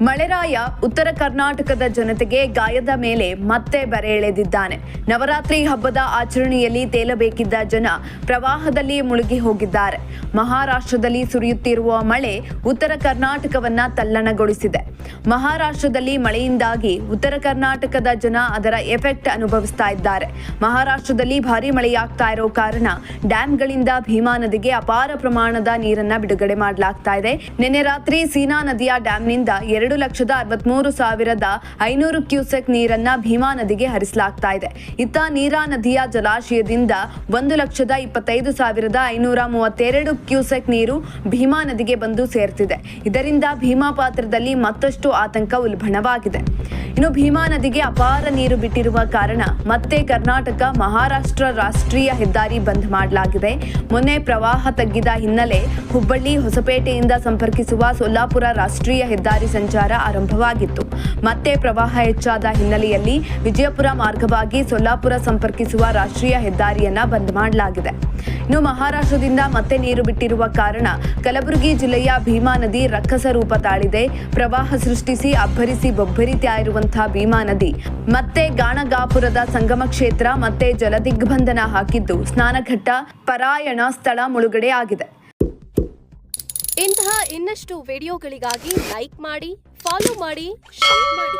ಮಳೆರಾಯ ಉತ್ತರ ಕರ್ನಾಟಕದ ಜನತೆಗೆ ಗಾಯದ ಮೇಲೆ ಮತ್ತೆ ಬರೆ ಎಳೆದಿದ್ದಾನೆ. ನವರಾತ್ರಿ ಹಬ್ಬದ ಆಚರಣೆಯಲ್ಲಿ ತೇಲಬೇಕಿದ್ದ ಜನ ಪ್ರವಾಹದಲ್ಲಿ ಮುಳುಗಿ ಹೋಗಿದ್ದಾರೆ. ಮಹಾರಾಷ್ಟ್ರದಲ್ಲಿ ಸುರಿಯುತ್ತಿರುವ ಮಳೆ ಉತ್ತರ ಕರ್ನಾಟಕವನ್ನ ತಲ್ಲಣಗೊಳಿಸಿದೆ. ಮಹಾರಾಷ್ಟ್ರದಲ್ಲಿ ಮಳೆಯಿಂದಾಗಿ ಉತ್ತರ ಕರ್ನಾಟಕದ ಜನ ಅದರ ಎಫೆಕ್ಟ್ ಅನುಭವಿಸ್ತಾ ಇದ್ದಾರೆ. ಮಹಾರಾಷ್ಟ್ರದಲ್ಲಿ ಭಾರಿ ಮಳೆಯಾಗ್ತಾ ಇರೋ ಕಾರಣ ಡ್ಯಾಂಗಳಿಂದ ಭೀಮಾ ನದಿಗೆ ಅಪಾರ ಪ್ರಮಾಣದ ನೀರನ್ನ ಬಿಡುಗಡೆ ಮಾಡಲಾಗ್ತಾ ಇದೆ. ನಿನ್ನೆ ರಾತ್ರಿ ಸೀನಾ ನದಿಯ ಡ್ಯಾಂನಿಂದ ಎರಡು ಲಕ್ಷದ ಅರವತ್ಮೂರು ಸಾವಿರದ ಐನೂರು ಕ್ಯೂಸೆಕ್ ನೀರನ್ನ ಭೀಮಾ ನದಿಗೆ ಹರಿಸಲಾಗ್ತಾ ಇದೆ. ಇತ್ತ ನೀರಾ ನದಿಯ ಜಲಾಶಯದಿಂದ ಒಂದು ಲಕ್ಷದ ಇಪ್ಪತ್ತೈದು ಸಾವಿರದ ಐನೂರ ಮೂವತ್ತೆರಡು ಕ್ಯೂಸೆಕ್ ನೀರು ಭೀಮಾ ನದಿಗೆ ಬಂದು ಸೇರ್ತಿದೆ. ಇದರಿಂದ ಭೀಮಾ ಪಾತ್ರದಲ್ಲಿ ಮತ್ತಷ್ಟು ಆತಂಕ ಉಲ್ಬಣವಾಗಿದೆ. ಇನ್ನು ಭೀಮಾ ನದಿಗೆ ಅಪಾರ ನೀರು ಬಿಟ್ಟಿರುವ ಕಾರಣ ಮತ್ತೆ ಕರ್ನಾಟಕ, ಮಹಾರಾಷ್ಟ್ರ ರಾಷ್ಟ್ರೀಯ ಹೆದ್ದಾರಿ ಬಂದ್ ಮಾಡಲಾಗಿದೆ. ಮೊನ್ನೆ ಪ್ರವಾಹ ತಗ್ಗಿದ ಹಿನ್ನೆಲೆ ಹುಬ್ಬಳ್ಳಿ, ಹೊಸಪೇಟೆಯಿಂದ ಸಂಪರ್ಕಿಸುವ ಸೊಲ್ಲಾಪುರ ರಾಷ್ಟ್ರೀಯ ಹೆದ್ದಾರಿ ಸಂಚಾರ ಆರಂಭವಾಗಿತ್ತು. ಮತ್ತೆ ಪ್ರವಾಹ ಹೆಚ್ಚಾದ ಹಿನ್ನೆಲೆಯಲ್ಲಿ ವಿಜಯಪುರ ಮಾರ್ಗವಾಗಿ ಸೊಲ್ಲಾಪುರ ಸಂಪರ್ಕಿಸುವ ರಾಷ್ಟ್ರೀಯ ಹೆದ್ದಾರಿಯನ್ನ ಬಂದ್ ಮಾಡಲಾಗಿದೆ. ಇನ್ನು ಮಹಾರಾಷ್ಟ್ರದಿಂದ ಮತ್ತೆ ನೀರು ಬಿಟ್ಟಿರುವ ಕಾರಣ ಕಲಬುರಗಿ ಜಿಲ್ಲೆಯ ಭೀಮಾ ನದಿ ರಕ್ಕಸ ರೂಪ ತಾಳಿದೆ. ಪ್ರವಾಹ ಸೃಷ್ಟಿಸಿ ಅಬ್ಬರಿಸಿ ಇರುವಂತಹ ಭೀಮಾ ನದಿ. ಮತ್ತೆ ಗಾಣಗಾಪುರದ ಸಂಗಮ ಕ್ಷೇತ್ರ ಮತ್ತೆ ಜಲದಿಗ್ಬಂಧನ ಹಾಕಿದ್ದು ಸ್ನಾನಘಟ್ಟ ಪರಾಯಣ ಸ್ಥಳ ಮುಳುಗಡೆ ಆಗಿದೆ. ಇಂತಹ ಇನ್ನಷ್ಟು ವಿಡಿಯೋಗಳಿಗಾಗಿ ಲೈಕ್ ಮಾಡಿ ಫಾಲೋ ಮಾಡಿ ಶೇರ್ ಮಾಡಿ.